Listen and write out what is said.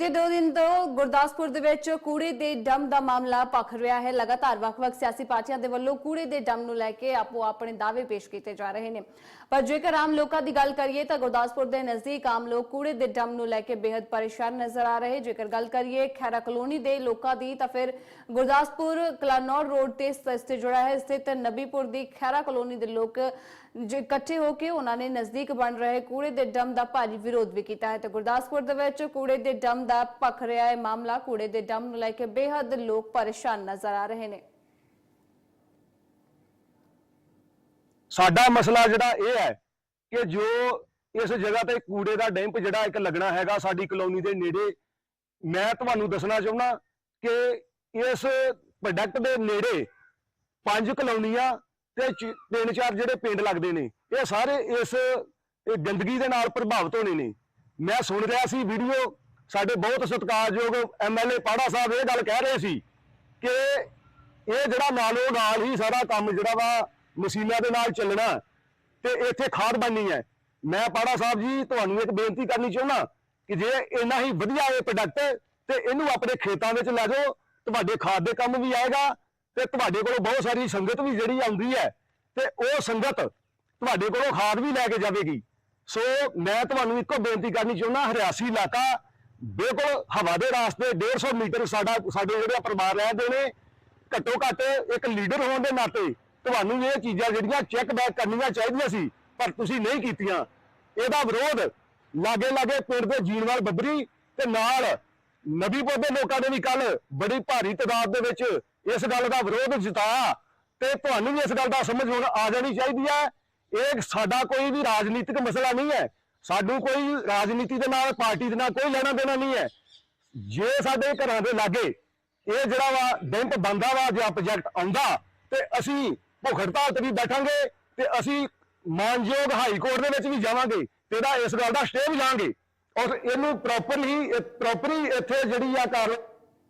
ਬੀਤੇ ਦੋ ਦਿਨ ਤੋਂ ਗੁਰਦਾਸਪੁਰ ਦੇ ਵਿੱਚ ਕੂੜੇ ਦੇ ਡੰਮ ਦਾ ਮਾਮਲਾ ਭਖ ਰਿਹਾ ਹੈ। ਲਗਾਤਾਰ ਵੱਖ-ਵੱਖ ਸਿਆਸੀ ਪਾਰਟੀਆਂ ਦੇ ਵੱਲੋਂ ਕੂੜੇ ਦੇ ਡੰਮ ਨੂੰ ਲੈ ਕੇ ਆਪੋ ਆਪਣੇ ਦਾਅਵੇ ਪੇਸ਼ ਕੀਤੇ ਜਾ ਰਹੇ ਨੇ। ਪਰ ਜੇਕਰ ਆਮ ਲੋਕਾਂ ਦੀ ਗੱਲ ਕਰੀਏ ਤਾਂ ਗੁਰਦਾਸਪੁਰ ਦੇ ਨਜ਼ਦੀਕ ਆਮ ਲੋਕ ਕੂੜੇ ਦੇ ਡੰਮ ਨੂੰ ਲੈ ਕੇ ਬੇहद ਪਰੇਸ਼ਾਨ ਨਜ਼ਰ ਆ ਰਹੇ। ਜੇਕਰ ਗੱਲ ਕਰੀਏ ਖੈਰਾ ਕਲੋਨੀ ਦੇ ਲੋਕਾਂ ਦੀ ਤਾਂ ਫਿਰ ਗੁਰਦਾਸਪੁਰ ਕਲਾਨੌਰ ਰੋਡ ਤੇ ਸਥਿਤ ਜਿਹੜਾ ਹੈ। ਸਥਿਤ ਨਬੀਪੁਰ ਦੀ ਖੈਰਾ ਕਲੋਨੀ ਦੇ ਲੋਕ ਜੋ ਇਕੱਠੇ ਹੋ ਕੇ ਉਹਨਾਂ ਨੇ ਨਜ਼ਦੀਕ ਬਣ ਰਹੇ ਕੂੜੇ ਦੇ ਡੰਮ ਦਾ ਭਾਰੀ ਵਿਰੋਧ ਵੀ ਕੀਤਾ ਹੈ। ਤੇ ਗੁਰਦਾਸਪੁਰ ਦੇ ਵਿੱਚ ਕੂੜੇ ਦੇ ਡੰਮ ਦਾ ਭਖ ਰਿਹਾ ਹੈ ਮਾਮਲਾ ਕੂੜੇ ਦੇ ਡੰਮ ਨੂੰ ਲੈ ਕੇ ਬੇਹੱਦ ਲੋਕ ਪਰੇਸ਼ਾਨ ਨਜ਼ਰ ਆ ਰਹੇ ਨੇ। ਸਾਡਾ ਮਸਲਾ ਜਿਹੜਾ ਇਹ ਹੈ ਕਿ ਜੋ ਇਸ ਜਗ੍ਹਾ ਤੇ ਕੂੜੇ ਦਾ ਡੈਂਪ ਜਿਹੜਾ ਇੱਕ ਲੱਗਣਾ ਹੈਗਾ ਸਾਡੀ ਕਲੋਨੀ ਦੇ ਨੇੜੇ, ਮੈਂ ਤੁਹਾਨੂੰ ਦੱਸਣਾ ਚਾਹੁੰਦਾ ਕਿ ਇਸ ਪ੍ਰੋਡਕਟ ਦੇ ਨੇੜੇ ਪੰਜ ਕਲੋਨੀਆਂ ਤੇ ਤਿੰਨ ਚਾਰ ਜਿਹੜੇ ਪਿੰਡ ਲੱਗਦੇ ਨੇ, ਇਹ ਸਾਰੇ ਇਸ ਗੰਦਗੀ ਦੇ ਨਾਲ ਪ੍ਰਭਾਵਿਤ ਹੋਣੇ ਨੇ। ਮੈਂ ਸੁਣ ਰਿਹਾ ਸੀ ਵੀਡੀਓ ਸਾਡੇ ਬਹੁਤ ਸਤਿਕਾਰਯੋਗ ਐਮਐਲਏ ਪਾੜਾ ਸਾਹਿਬ ਇਹ ਗੱਲ ਕਹਿ ਰਹੇ ਸੀ ਕਿ ਇਹ ਜਿਹੜਾ ਨਾਲੋਂ ਨਾਲ ਹੀ ਸਾਰਾ ਕੰਮ ਜਿਹੜਾ ਵਾ ਮਸ਼ੀਨਾਂ ਦੇ ਨਾਲ ਚੱਲਣਾ ਤੇ ਇੱਥੇ ਖਾਦ ਬਣਨੀ ਹੈ। ਮੈਂ ਪਾੜਾ ਸਾਹਿਬ ਜੀ ਤੁਹਾਨੂੰ ਇੱਕ ਬੇਨਤੀ ਕਰਨੀ ਚਾਹੁੰਦਾ ਕਿ ਜੇ ਇੰਨਾ ਹੀ ਵਧੀਆ ਇਹ ਪ੍ਰੋਡਕਟ ਤੇ ਇਹਨੂੰ ਆਪਣੇ ਖੇਤਾਂ ਵਿੱਚ ਲੈ ਜਾਓ, ਤੁਹਾਡੇ ਖਾਦ ਦੇ ਕੰਮ ਵੀ ਆਏਗਾ ਤੇ ਤੁਹਾਡੇ ਕੋਲੋਂ ਬਹੁਤ ਸਾਰੀ ਸੰਗਤ ਵੀ ਜਿਹੜੀ ਆਉਂਦੀ ਹੈ ਤੇ ਉਹ ਸੰਗਤ ਤੁਹਾਡੇ ਕੋਲੋਂ ਖਾਦ ਵੀ ਲੈ ਕੇ ਜਾਵੇਗੀ। ਸੋ ਮੈਂ ਤੁਹਾਨੂੰ ਇੱਕੋ ਬੇਨਤੀ ਕਰਨੀ ਚਾਹੁੰਦਾ, ਹਰਿਆਸੀ ਇਲਾਕਾ ਬਿਲਕੁਲ ਹਵਾ ਦੇ ਰਾਸਤੇ 150 ਮੀਟਰ ਸਾਡਾ ਸਾਡੇ ਜਿਹੜੇ ਪਰਿਵਾਰ ਰਹਿੰਦੇ ਨੇ, ਘੱਟੋ ਘੱਟ ਇੱਕ ਲੀਡਰ ਹੋਣ ਦੇ ਨਾਤੇ ਤੁਹਾਨੂੰ ਇਹ ਚੀਜ਼ਾਂ ਜਿਹੜੀਆਂ ਚੈੱਕ ਬੈਕ ਕਰਨੀਆਂ ਚਾਹੀਦੀਆਂ ਸੀ, ਪਰ ਤੁਸੀਂ ਨਹੀਂ ਕੀਤੀਆਂ। ਇਹਦਾ ਵਿਰੋਧ ਲਾਗੇ ਲਾਗੇ ਪਿੰਡ ਦੇ ਜੀਣਵਾਲ ਬੱਬਰੀ ਤੇ ਨਾਲ ਨਬੀਪੁਰ ਦੇ ਲੋਕਾਂ ਨੇ ਵੀ ਕੱਲ ਬੜੀ ਭਾਰੀ ਤਾਦਾਦ ਦੇ ਵਿੱਚ ਇਸ ਗੱਲ ਦਾ ਵਿਰੋਧ ਜਤਾਇਆ ਤੇ ਤੁਹਾਨੂੰ ਵੀ ਇਸ ਗੱਲ ਦਾ ਸਮਝ ਹੁਣ ਆ ਜਾਣੀ ਚਾਹੀਦੀ ਹੈ। ਇਹ ਸਾਡਾ ਕੋਈ ਵੀ ਰਾਜਨੀਤਿਕ ਮਸਲਾ ਨਹੀਂ ਹੈ। ਸਾਨੂੰ ਕੋਈ ਰਾਜਨੀਤੀ ਦੇ ਨਾਲ, ਪਾਰਟੀ ਦੇ ਨਾਲ ਕੋਈ ਲੈਣਾ ਦੇਣਾ ਨਹੀਂ ਹੈ। ਜੇ ਸਾਡੇ ਘਰਾਂ ਦੇ ਲਾਗੇ ਇਹ ਜਿਹੜਾ ਵਾ ਬੈਂਕ ਬੰਦਾ ਵਾ, ਜਾਂ ਪ੍ਰੋਜੈਕਟ ਆਉਂਦਾ, ਤੇ ਅਸੀਂ ਭੁੱਖ ਹੜਤਾਲ ਤੇ ਵੀ ਬੈਠਾਂਗੇ ਤੇ ਅਸੀਂ ਮਾਨਯੋਗ ਹਾਈ ਕੋਰਟ ਦੇ ਵਿੱਚ ਵੀ ਜਾਵਾਂਗੇ ਤੇ ਇਹਦਾ ਇਸ ਗੱਲ ਦਾ ਸਟੇ ਵੀ ਲਾਂਗੇ। ਔਰ ਇਹਨੂੰ ਪ੍ਰੋਪਰਲੀ ਪ੍ਰੋਪਰਲੀ ਇੱਥੇ ਜਿਹੜੀ ਆ ਕਾਰ